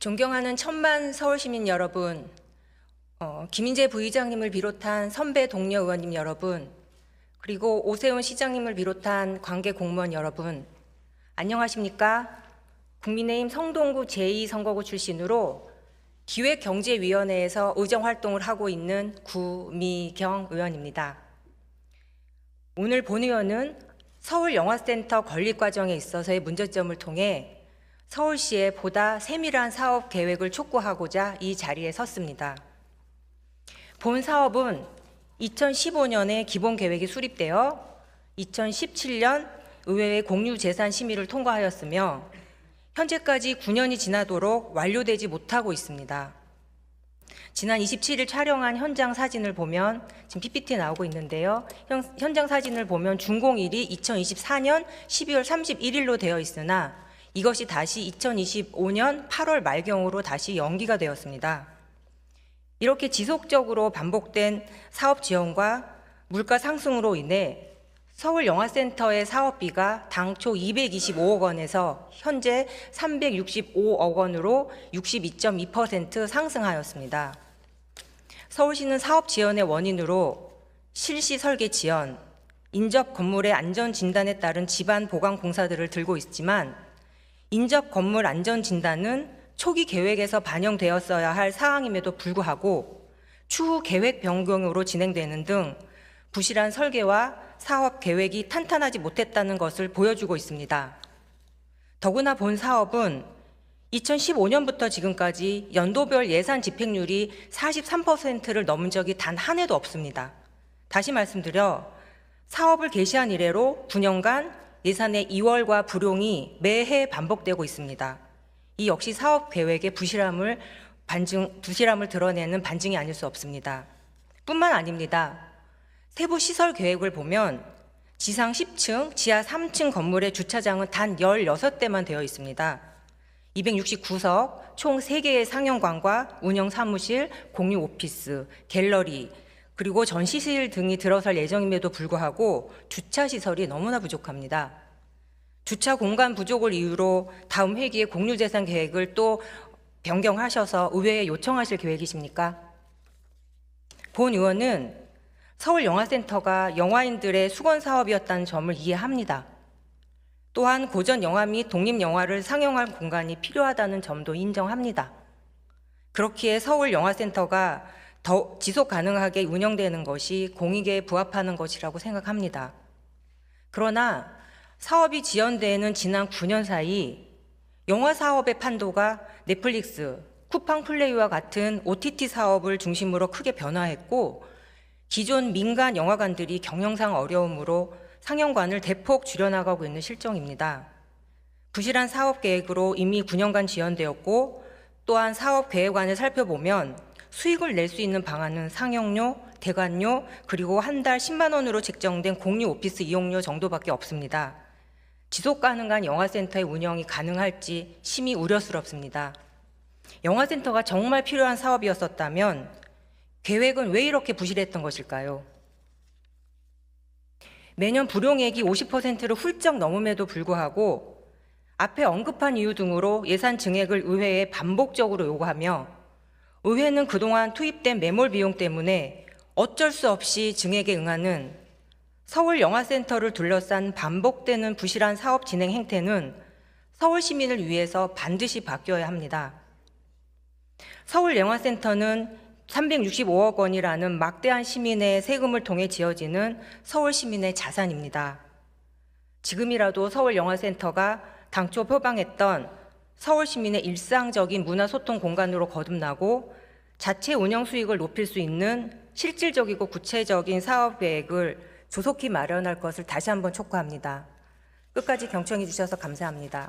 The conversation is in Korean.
존경하는 천만 서울시민 여러분, 어, 김인재 부의장님을 비롯한 선배 동료 의원님 여러분, 그리고 오세훈 시장님을 비롯한 관계 공무원 여러분, 안녕하십니까? 국민의힘 성동구 제2선거구 출신으로 기획경제위원회에서 의정 활동을 하고 있는 구미경 의원입니다. 오늘 본 의원은 서울영화센터 건립 과정에 있어서의 문제점을 통해 서울시에 보다 세밀한 사업 계획을 촉구하고자 이 자리에 섰습니다. 본 사업은 2015년에 기본 계획이 수립되어 2017년 의회의 공유 재산 심의를 통과하였으며 현재까지 9년이 지나도록 완료되지 못하고 있습니다. 지난 27일 촬영한 현장 사진을 보면 지금 PPT 나오고 있는데요. 현, 현장 사진을 보면 준공일이 2024년 12월 31일로 되어 있으나 이것이 다시 2025년 8월 말경으로 다시 연기가 되었습니다. 이렇게 지속적으로 반복된 사업 지연과 물가 상승으로 인해 서울영화센터의 사업비가 당초 225억 원에서 현재 365억 원으로 62.2% 상승하였습니다. 서울시는 사업 지연의 원인으로 실시 설계 지연, 인접 건물의 안전 진단에 따른 집안 보강 공사들을 들고 있지만 인접 건물 안전 진단은 초기 계획에서 반영되었어야 할 사항임에도 불구하고 추후 계획 변경으로 진행되는 등 부실한 설계와 사업 계획이 탄탄하지 못했다는 것을 보여주고 있습니다. 더구나 본 사업은 2015년부터 지금까지 연도별 예산 집행률이 43%를 넘은 적이 단 한 해도 없습니다. 다시 말씀드려 사업을 개시한 이래로 9년간 예산의 2월과 불용이 매해 반복되고 있습니다. 이 역시 사업 계획의 부실함을 반증 부실함을 드러내는 반증이 아닐 수 없습니다. 뿐만 아닙니다. 세부 시설 계획을 보면 지상 10층, 지하 3층 건물의 주차장은 단 16대만 되어 있습니다. 269석, 총 3개의 상영관과 운영 사무실, 공유 오피스, 갤러리, 그리고 전시실 등이 들어설 예정임에도 불구하고 주차 시설이 너무나 부족합니다. 주차 공간 부족을 이유로 다음 회기에 공유재산 계획을 또 변경하셔서 의회에 요청하실 계획이십니까? 본 의원은 서울영화센터가 영화인들의 수건 사업이었다는 점을 이해합니다. 또한 고전 영화 및 독립 영화를 상영할 공간이 필요하다는 점도 인정합니다. 그렇기에 서울영화센터가 더 지속 가능하게 운영되는 것이 공익에 부합하는 것이라고 생각합니다. 그러나 사업이 지연되는 지난 9년 사이 영화 사업의 판도가 넷플릭스, 쿠팡 플레이와 같은 OTT 사업을 중심으로 크게 변화했고 기존 민간 영화관들이 경영상 어려움으로 상영관을 대폭 줄여나가고 있는 실정입니다. 부실한 사업 계획으로 이미 9년간 지연되었고 또한 사업 계획안을 살펴보면 수익을 낼 수 있는 방안은 상영료, 대관료, 그리고 한 달 10만 원으로 책정된 공유 오피스 이용료 정도밖에 없습니다. 지속 가능한 영화센터의 운영이 가능할지 심히 우려스럽습니다. 영화센터가 정말 필요한 사업이었었다면 계획은 왜 이렇게 부실했던 것일까요? 매년 불용액이 50%를 훌쩍 넘음에도 불구하고 앞에 언급한 이유 등으로 예산 증액을 의회에 반복적으로 요구하며 의회는 그동안 투입된 매몰 비용 때문에 어쩔 수 없이 증액에 응하는 서울영화센터를 둘러싼 반복되는 부실한 사업 진행 행태는 서울 시민을 위해서 반드시 바뀌어야 합니다. 서울영화센터는 365억 원이라는 막대한 시민의 세금을 통해 지어지는 서울 시민의 자산입니다. 지금이라도 서울영화센터가 당초 표방했던 서울 시민의 일상적인 문화소통 공간으로 거듭나고 자체 운영 수익을 높일 수 있는 실질적이고 구체적인 사업 계획을 조속히 마련할 것을 다시 한번 촉구합니다. 끝까지 경청해 주셔서 감사합니다.